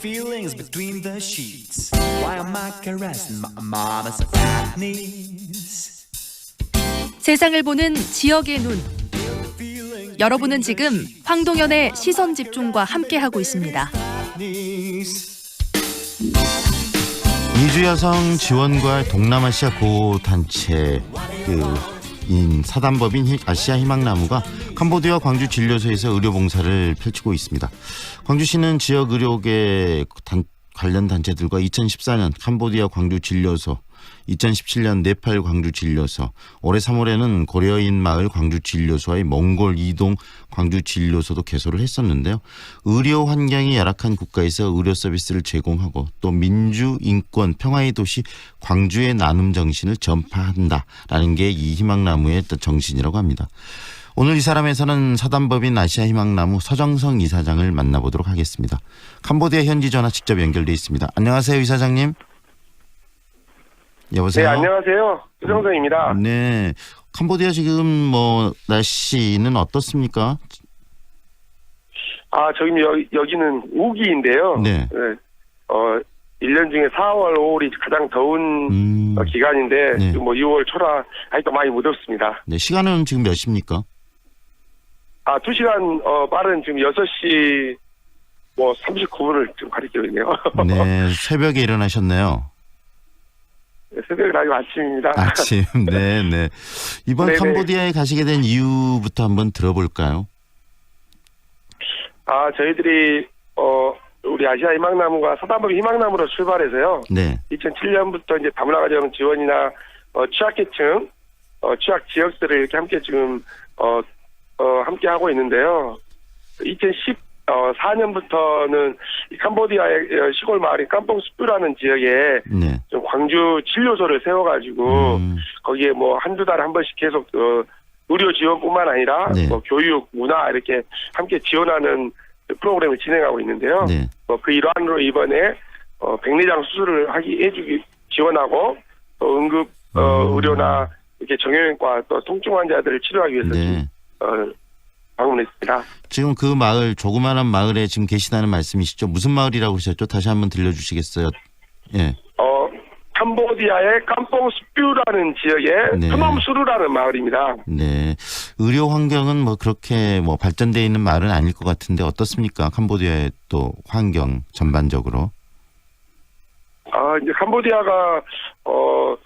Feelings between the sheets. Why am I caressing my mama's fat knees? 세상을 보는 지역의 눈. 여러분은 지금 황동현의 시선 집중과 함께하고 있습니다. 미주 여성 지원과 동남아시아 고 단체 그 인 사단법인 히- 아시아 희망나무가 캄보디아 광주 진료소에서 의료 봉사를 펼치고 있습니다. 광주시는 지역 의료계 단- 관련 단체들과 2014년 캄보디아 광주 진료소 2017년 네팔 광주 진료소, 올해 3월에는 고려인 마을 광주 진료소와의 몽골 이동 광주 진료소도 개소를 했었는데요. 의료 환경이 열악한 국가에서 의료 서비스를 제공하고 또 민주, 인권, 평화의 도시 광주의 나눔 정신을 전파한다라는 게 이 희망나무의 정신이라고 합니다. 오늘 이 사람에서는 사단법인 아시아 희망나무 서정성 이사장을 만나보도록 하겠습니다. 캄보디아 현지 전화 직접 연결돼 있습니다. 안녕하세요, 이사장님. 네, 여보세요. 안녕하세요. 유정성입니다. 네. 캄보디아 지금 뭐 날씨는 어떻습니까? 아, 저기 여기, 여기는 우기인데요. 네. 어, 1년 중에 4월, 5월이 가장 더운 음. 어, 기간인데 네. 뭐 6월 초라 아직도 많이 무덥습니다. 네, 시간은 지금 몇 시입니까? 아, 2시간 어, 빠른 지금 6시 뭐 39분을 지금 가리키고 있네요. 네, 새벽에 일어나셨네요. 새벽에 아주 아침입니다. 아침. 네, 네. 이번 네네. 캄보디아에 가시게 된 이유부터 한번 들어볼까요? 아, 저희들이 어, 우리 아시아 희망나무가 사단법 희망나무로 출발해서요. 네. 2007년부터 이제 다문화 가정 지원이나 어, 취약계층, 어, 취약 지역들을 이렇게 함께 지금 어, 어, 함께 하고 있는데요. 2014년부터는 이 캄보디아의 어, 시골 마을인 깜뽕스프라는 지역에 네. 좀 광주 진료소를 세워가지고 음, 거기에 뭐 한두 달에 한 번씩 계속 어, 의료 지원뿐만 아니라 네. 뭐 교육, 문화 이렇게 함께 지원하는 프로그램을 진행하고 있는데요. 네. 뭐 그 일환으로 이번에 어, 백내장 수술을 하기 해주기 지원하고 또 응급 어, 음. 의료나 이렇게 정형외과 또 통증 환자들을 치료하기 위해서 네. 어, 방문했습니다. 지금 그 마을, 조그마한 마을에 지금 계시다는 말씀이시죠? 무슨 마을이라고 하셨죠? 다시 한번 들려주시겠어요? 예. 어, 캄보디아의 깜뽕 스퓨라는 지역의 네. 트멈수르라는 마을입니다. 네. 의료 환경은 뭐 그렇게 뭐 발전되어 있는 마을은 아닐 것 같은데 어떻습니까? 캄보디아의 또 환경 전반적으로. 아, 이제 캄보디아가, 어, 어,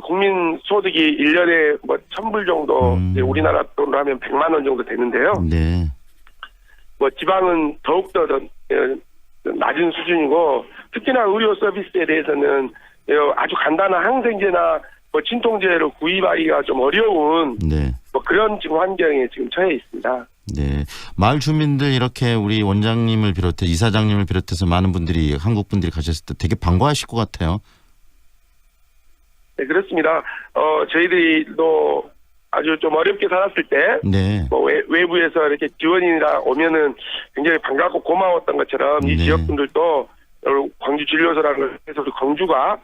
국민 소득이 1년에 뭐, 1000불 정도, 음. 우리나라 돈으로 하면 100만 원 정도 되는데요. 네. 뭐, 지방은 더욱더 더, 어, 낮은 수준이고, 특히나 의료 서비스에 대해서는 어, 아주 간단한 항생제나 뭐, 진통제를 구입하기가 좀 어려운 네. 뭐, 그런 지금 환경에 지금 처해 있습니다. 네. 마을 주민들 이렇게 우리 원장님을 비롯해 이사장님을 비롯해서 많은 분들이 한국 분들이 가셨을 때 되게 반가워하실 것 같아요. 네, 그렇습니다. 어, 저희들이도 아주 좀 어렵게 살았을 때, 네. 뭐 외, 외부에서 이렇게 지원이나 오면은 굉장히 반갑고 고마웠던 것처럼 이 네. 지역분들도 광주 진료소라는 걸 해서 우리 광주가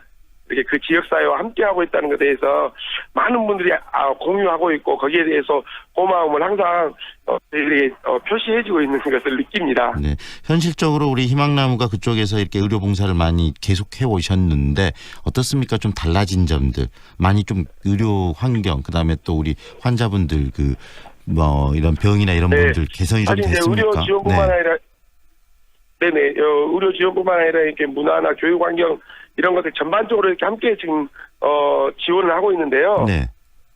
이렇게 그 지역 사회와 함께 하고 있다는 것에 대해서 많은 분들이 아, 공유하고 있고 거기에 대해서 고마움을 항상 어, 저희들이 어, 표시해주고 있는 것을 느낍니다. 네. 현실적으로 우리 희망나무가 그쪽에서 이렇게 의료 봉사를 많이 계속해 오셨는데 어떻습니까? 좀 달라진 점들. 많이 좀 의료 환경 그다음에 또 우리 환자분들 그 뭐 이런 병이나 이런 네. 부분들 개선이 좀 이제 의료 됐습니까? 지원뿐만 아니라 네네 어, 의료 지원뿐만 아니라 이렇게 문화나 교육 환경 이런 것들 전반적으로 이렇게 함께 지금 어, 지원을 하고 있는데요. 네.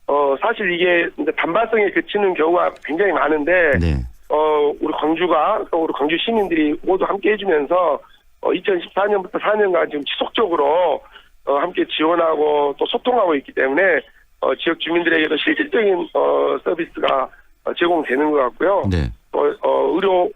어 사실 이게 단발성에 그치는 경우가 굉장히 많은데 네. 어 우리 광주가 또 우리 광주 시민들이 모두 함께 해주면서 어 2014년부터 4년간 지금 지속적으로 어 함께 지원하고 또 소통하고 있기 때문에 어 지역 주민들에게도 실질적인 어 서비스가 어, 제공되는 것 같고요. 네. 어, 어, 의료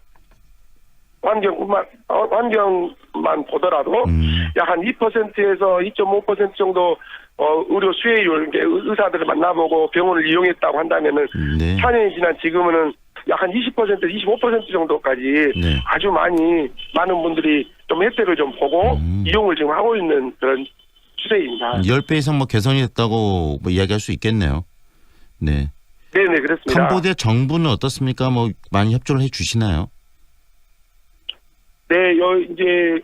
환경뿐만 어, 환경 만 보더라도 음. 약한 2%에서 2.5% 정도 어, 의료 수혜율 의사들을 만나보고 병원을 이용했다고 한다면은 네. 4년이 지난 지금은 약한 20% 25% 정도까지 네. 아주 많이 많은 분들이 좀 혜택을 좀 보고 음. 이용을 지금 하고 있는 그런 추세입니다. 10배 이상 뭐 개선이 됐다고 뭐 이야기할 수 있겠네요. 네. 네네 그렇습니다. 캄보디아 정부는 어떻습니까? 뭐 많이 협조를 해 주시나요? 네, 여 이제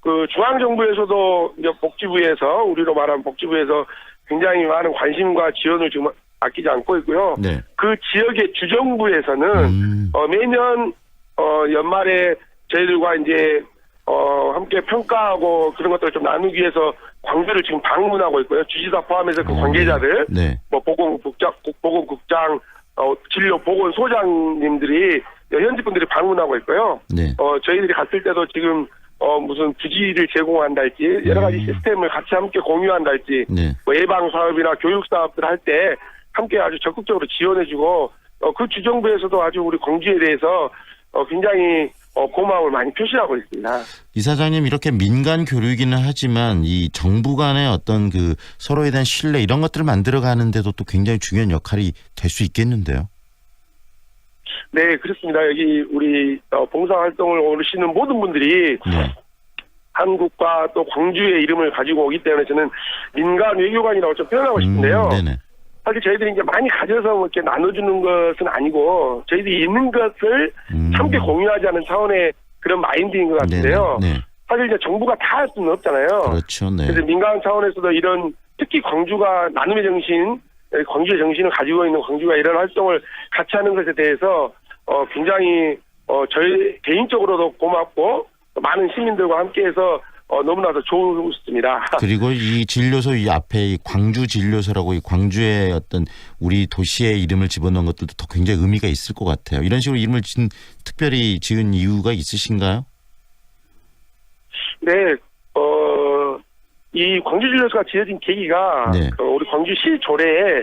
그 중앙 정부에서도 이제 복지부에서 우리로 말하면 복지부에서 굉장히 많은 관심과 지원을 지금 아끼지 않고 있고요. 네. 그 지역의 주정부에서는 음. 어, 매년 어, 연말에 저희들과 이제 어, 함께 평가하고 그런 것들을 좀 나누기 위해서 광주를 지금 방문하고 있고요. 주지사 포함해서 그 어, 관계자들, 네. 뭐 보건국장, 국- 보건국장, 어, 진료 보건소장님들이 현지 분들이 방문하고 있고요. 네. 어, 저희들이 갔을 때도 지금 어, 무슨 부지를 제공한달지 여러 가지 음. 시스템을 같이 함께 공유한달지 네. 뭐 예방 사업이나 교육 사업들 할 때 함께 아주 적극적으로 지원해주고 어, 그 주정부에서도 아주 우리 광주에 대해서 어, 굉장히 어, 고마움을 많이 표시하고 있습니다. 이사장님 이렇게 민간 교류이기는 하지만 이 정부 간의 어떤 그 서로에 대한 신뢰 이런 것들을 만들어 가는데도 또 굉장히 중요한 역할이 될 수 있겠는데요. 네, 그렇습니다. 여기 우리 어, 봉사활동을 오르시는 모든 분들이 네. 한국과 또 광주의 이름을 가지고 오기 때문에 저는 민간 외교관이라고 좀 표현하고 싶은데요. 음. 사실 저희들이 이제 많이 가져서 뭐 이렇게 나눠주는 것은 아니고 저희들이 있는 것을 음. 함께 공유하자는 차원의 그런 마인드인 것 같은데요. 네네. 네. 사실 이제 정부가 다 할 수는 없잖아요. 그렇죠. 네. 그래서 민간 차원에서도 이런 특히 광주가 나눔의 정신, 광주의 정신을 가지고 있는 광주가 이런 활동을 같이 하는 것에 대해서 어 굉장히 어 저희 개인적으로도 고맙고 또 많은 시민들과 함께해서 어 너무나도 좋습니다. 그리고 이 진료소 이 앞에 이 광주 진료소라고 이 광주의 어떤 우리 도시의 이름을 집어넣은 것들도 더 굉장히 의미가 있을 것 같아요. 이런 식으로 이름을 진, 특별히 지은 이유가 있으신가요? 네, 어, 이 광주 진료소가 지어진 계기가 네. 어, 광주시 조례에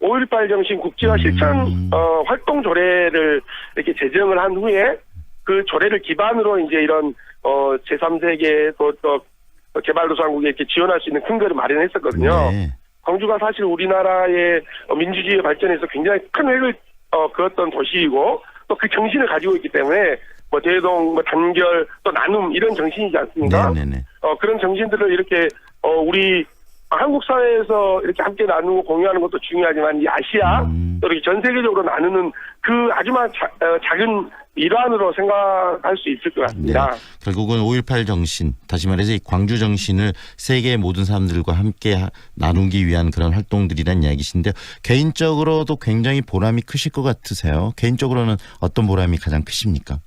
5.18 정신 국제화 실천 음. 어, 활동 조례를 이렇게 제정을 한 후에 그 조례를 기반으로 이제 이런 어, 제3세계 또, 또 개발도상국에 이렇게 지원할 수 있는 근거를 마련했었거든요. 네. 광주가 사실 우리나라의 어, 민주주의 발전에서 굉장히 큰 획을 어, 그었던 도시이고 또 그 정신을 가지고 있기 때문에 뭐 대동, 뭐 단결, 또 나눔 이런 정신이지 않습니까? 네네네. 어, 그런 정신들을 이렇게 어, 우리 한국 사회에서 이렇게 함께 나누고 공유하는 것도 중요하지만 이 아시아 음. 또 이렇게 전 세계적으로 나누는 그 아주만 자, 어, 작은 일환으로 생각할 수 있을 것 네. 같습니다. 결국은 5.18 정신, 다시 말해서 이 광주 정신을 세계의 모든 사람들과 함께 하- 나누기 위한 그런 활동들이란 이야기신데요. 개인적으로도 굉장히 보람이 크실 것 같으세요. 개인적으로는 어떤 보람이 가장 크십니까?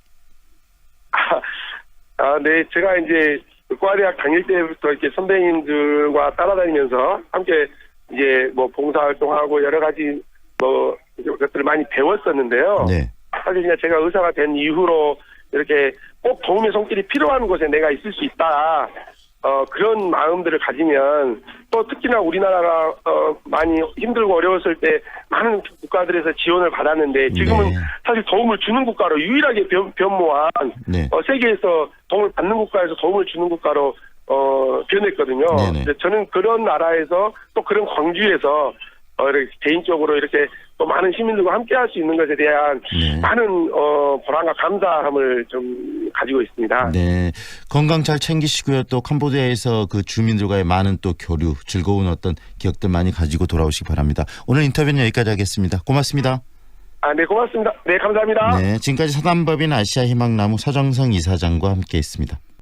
아, 네, 제가 이제 과대학 다닐 때부터 이렇게 선배님들과 따라다니면서 함께 이제 뭐 봉사활동하고 여러 가지 뭐 것들을 많이 배웠었는데요. 네. 사실 그냥 제가 의사가 된 이후로 이렇게 꼭 도움의 손길이 필요한 곳에 내가 있을 수 있다. 어, 그런 마음들을 가지면 또 특히나 우리나라가 어, 많이 힘들고 어려웠을 때 많은 국가들에서 지원을 받았는데 지금은 네. 사실 도움을 주는 국가로 유일하게 변, 변모한 네. 어, 세계에서 도움을 받는 국가에서 도움을 주는 국가로 어, 변했거든요. 저는 그런 나라에서 또 그런 광주에서 어, 이렇게 개인적으로 이렇게 또 많은 시민들과 함께 할 수 있는 것에 대한 네. 많은 어, 보람과 감사함을 좀 가지고 있습니다. 네. 건강 잘 챙기시고요. 또 캄보디아에서 그 주민들과의 많은 또 교류, 즐거운 어떤 기억들 많이 가지고 돌아오시기 바랍니다. 오늘 인터뷰는 여기까지 하겠습니다. 고맙습니다. 아, 네, 고맙습니다. 네, 감사합니다. 네. 지금까지 사단법인 아시아 희망나무 서정성 이사장과 함께 했습니다.